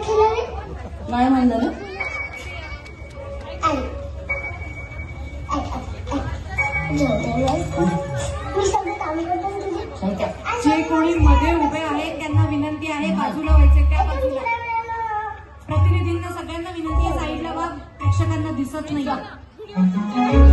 नाही माहीत झालं. ऐक ऐक ऐक, ऐक. जेवतेवेळेस मी सगळं काम करतो ना जे कोणी मध्ये उभे आहेत त्यांना विनंती आहे बाजूला व्हायचे त्या बाजूला. प्रतिनिधींना सगळ्यांना विनंती आहे साईडला वा प्रेक्षकांना दिसत नाही.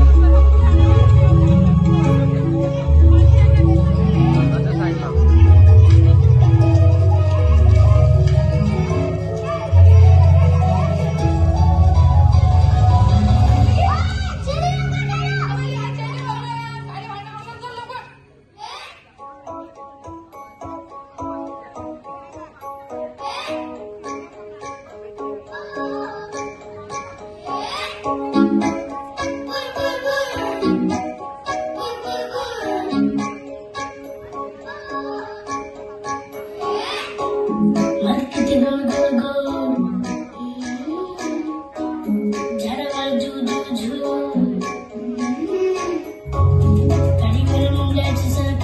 주주주 다리 걸음 날 주사